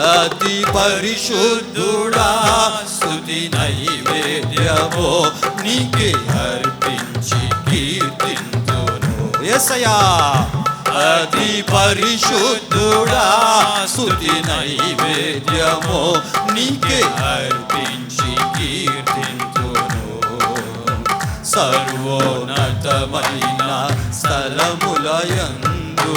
అతి పరిశుద్ధుడా స్థుతి నైవేద్యమో నీకే అర్పించి కీర్తింతును. ఎసయా అతి పరిశుద్ధుడా స్థుతి నైవేద్యమో నీకే అర్పించి కీర్తింతును. సర్వోన్నతమైన స్థలములయందు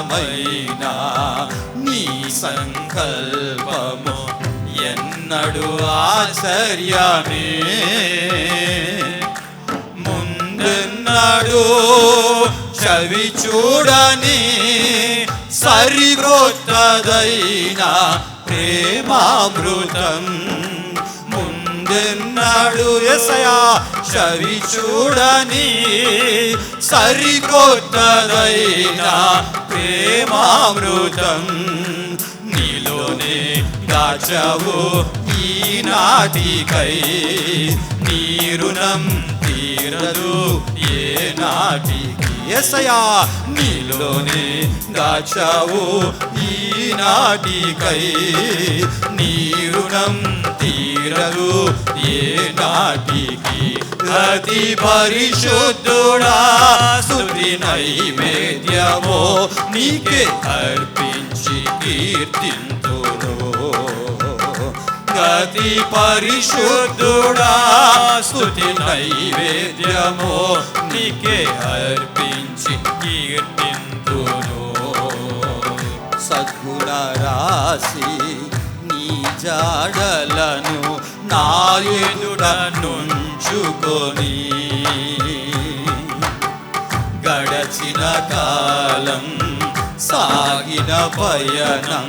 ఉన్నతమైన నీ సంకల్పము ఎన్నడు ఆశ్చర్యమే. ముందున్నాడు చవి చూడని సరికొత్తదైన ప్రేమామృతం. ముందెన్నడు ఎసయా చవి చూడని సరికొత్తదైన ప్రేమామృతం. నీలోనే దాచవు ఈనాటికై నీ రుణం తీరదు ఏ నాటికై. ఎసయా నీలోనే దాచావు ఈనాటికై నీ రుణం తీరదు ఏ నాటికి అతి పరిశుద్ధుడా స్తుతి నైవేద్యమో నీకే అర్పించి కీర్తింతును అతి పరిశుద్ధుడా స్థుతి నైవేద్యము నీకే అర్పించి కీర్తింతును. సద్గుణ రాశి నీ జాడలను నా నుంచుకొని గడచిన కాలం సాగిన పయనం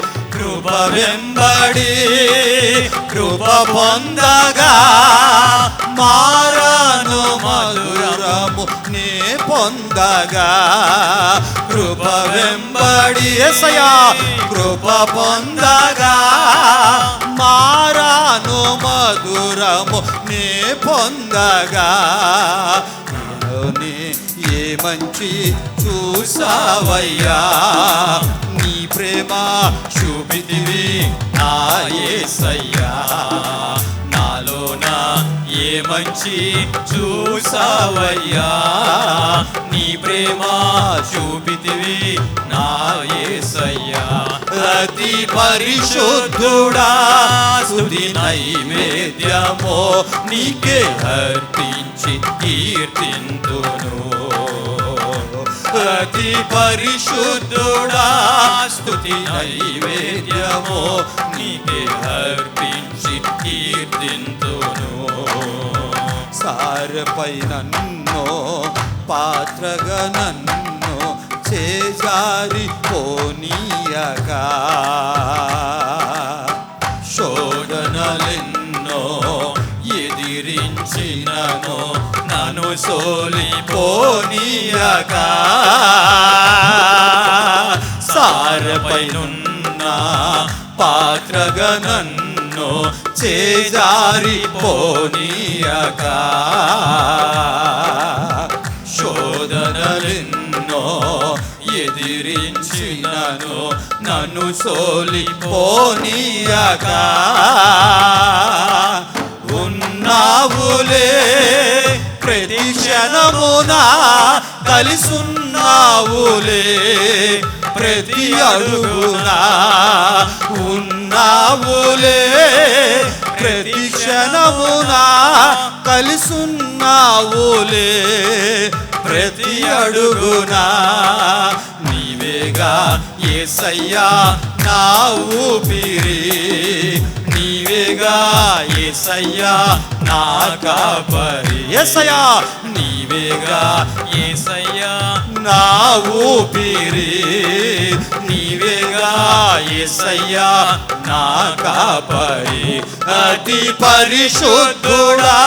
కృప వెంబడి కృప పొందగా మారను మధురము నే పొందగా. కృప వెంబడి ఎసయా కృప పొందగా మారాను మధురము నే పొందగా. ఏ మంచి చూసావయ్యా. ప్రేమ చూపితివి నా ఏసయ్యా. నాలోన ఏ మంచి చూసావయ్యా. నీ ప్రేమ చూపితివి నా ఏసయ్యా. అతి పరిశుద్ధుడా సుది నైవేద్యమో నీకే అర్పించి కీర్తింతును. అతి పరిశుద్ధుడా స్థుతి నైవేద్యమో నీకే అర్పించి కీర్తింతును. సారపై నన్ను పాత్రగా నన్ను చేజారి పోనీయగా నన్ను సోలిపోనీయగా పాత్రగనన్ను నున్న పాత్రగా శోధనలెన్నో ఎదిరించినను నన్ను సోలిపోనీయగా ఉన్నావులే ప్రతి క్షణమున కలిసున్నావులే. ప్రతి అడుగున ఉన్నావులే. ప్రతి క్షణమున కలిసున్నావులే. ప్రతి అడుగున నీవేగా ఏసయ్యా నా ఊపిరి. నీవేగా ఏసయ్యా నా కాపరి ఏసయ్యా నీవేగా ఏసయ్యా నా ఊపిరి. నీవేగా ఏసయ్యా నా కాపరి అతి పరిశుద్ధుడా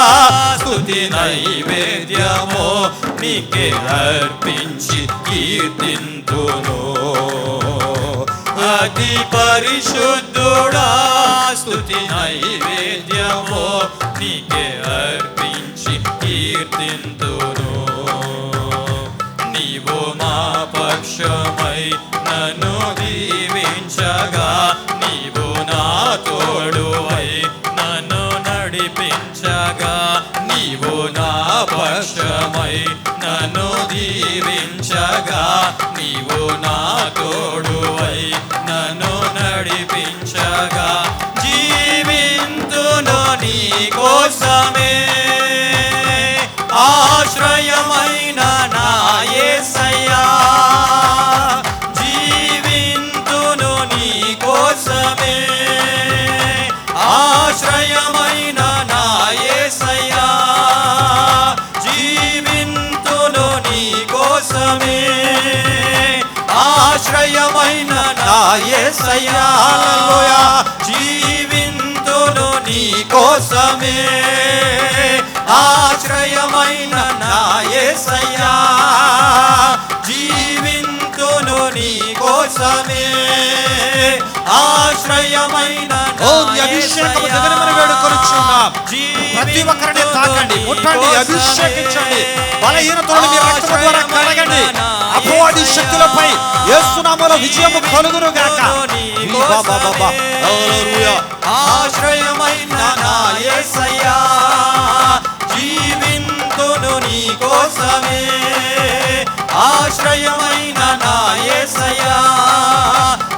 స్థుతి నైవేద్యమో నీకే అర్పించి కీర్తింతును. అతి పరిశుద్ధుడా స్తుతి నైవేద్యమో నీకే అర్పించి కీర్తింతును. నీవు మా పక్షమై నన్ను దీవించగా నీవు నా తోడువై నన్ను నడిపించగా నీవు నా పక్షమై నన్ను దీవించగా నీవు నా తోడువై నన్ను కోసమే ఆశ్రయమైన నా యేసయ్యా జీవింతును నీ కోసమే ఆశ్రయమైన నా యేసయ్యా జీవింతును నీ కోసమే ఆశ్రయమైన నా యేసయ్యా హల్లెలూయా. జీవింతును నీ కోసమే. ఆశ్రయ కోసమే ఆశ్రయమైన ఓ, నీ అభిషేకము దిగనమని వేడుకొనుచున్నాం. ప్రతి ఒక్కరిని తాకండి. ముట్టండి అభిషేకించండి. బలహీనతలను మీ రక్తము ద్వారా కడగండి. అపవాది శక్తులపై విజయము కలుగును గాక ఆశ్రయమైన నా యేసయ్యా జీవింతును నీ కోసమే ఆశ్రయమైన నా